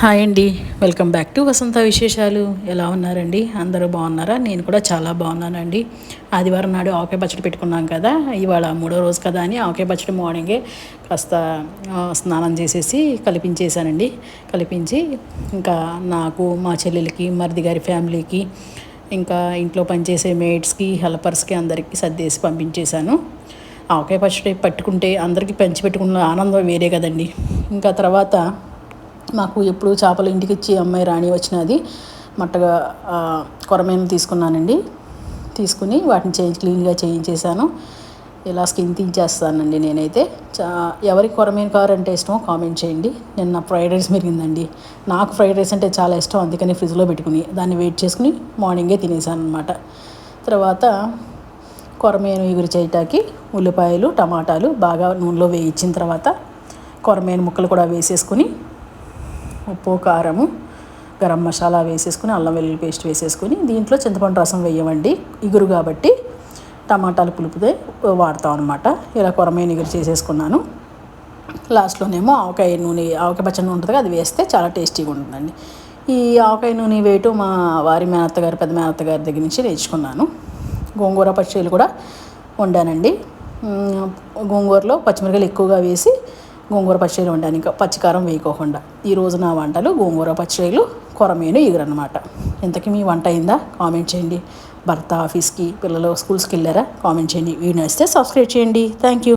Hi అండి. Welcome back to వసంత విశేషాలు. ఎలా ఉన్నారండి? అందరూ బాగున్నారా? నేను కూడా చాలా బాగున్నానండి. ఆదివారం నాడు ఆవకాయ పచ్చడి పెట్టుకున్నాం కదా ఇవాళ మూడో రోజు కదా అని ఆవకాయ పచ్చడి మార్నింగే కాస్త స్నానం చేసేసి కలిపించేశానండి. కలిపించి ఇంకా నాకు మా చెల్లెలకి మరిది గారి ఫ్యామిలీకి ఇంకా ఇంట్లో పనిచేసే మేట్స్కి హెల్పర్స్కి అందరికీ సర్దేసి పంపించేశాను. ఆవకాయ పచ్చడి పట్టుకుంటే అందరికీ పంచి పెట్టుకున్న ఆనందం వేరే కదండి. ఇంకా తర్వాత మాకు ఎప్పుడు చేపలు ఇంటికి ఇచ్చి అమ్మాయి రాణి వచ్చినది. మట్టగా కొరమేను తీసుకున్నానండి. తీసుకుని వాటిని చే క్లీన్గా చేయించేసాను ఇలా స్కిన్ తీసేస్తానండి నేనైతే. చా ఎవరికి కొరమేను కారంటే ఇష్టమో కామెంట్ చేయండి. నిన్న ఫ్రైడ్ రైస్ మెరిగిందండి నాకు ఫ్రైడ్ రైస్ అంటే చాలా ఇష్టం. అందుకని ఫ్రిడ్జ్లో పెట్టుకుని దాన్ని వెయిట్ చేసుకుని మార్నింగే తినేసాను అనమాట తర్వాత కొరమేను ఎగురు చేయటానికి ఉల్లిపాయలు టమాటాలు బాగా నూనెలో వేయించిన తర్వాత కొరమేను ముక్కలు కూడా వేసేసుకుని ఉప్పు కారము గరం మసాలా వేసేసుకుని అల్లం వెల్లుల్లి పేస్ట్ వేసేసుకుని దీంట్లో చింతపండు రసం వేయమండి. ఇగురు కాబట్టి టమాటాలు పులుపుదే వాడతాం అనమాట ఇలా కొరమైన ఇగురు చేసేసుకున్నాను. లాస్ట్లోనేమో ఆవకాయ నూనె ఆవకాయ పచ్చడి ఉంటుంది కదా అది వేస్తే చాలా టేస్టీగా ఉంటుందండి. ఈ ఆవకాయ నూనె వేయటం మా వారి మేనత్తగారు పెద్ద మేనత్తగారి దగ్గర నుంచి నేర్చుకున్నాను. గోంగూర పచ్చళ్ళు కూడా వండానండి. గోంగూరలో పచ్చిమిరకాయలు ఎక్కువగా వేసి గోంగూర పచ్చడి వండడానికి పచ్చికారం వేయకోకుండా. ఈరోజు నా వంటలు గోంగూర పచ్చడిలు కొరమేను ఎగురనమాట ఇంతకీ మీ వంట అయిందా? కామెంట్ చేయండి. భర్త ఆఫీస్కి పిల్లలు స్కూల్స్కి వెళ్ళారా? కామెంట్ చేయండి. వీడియో వస్తే సబ్స్క్రైబ్ చేయండి. Thank you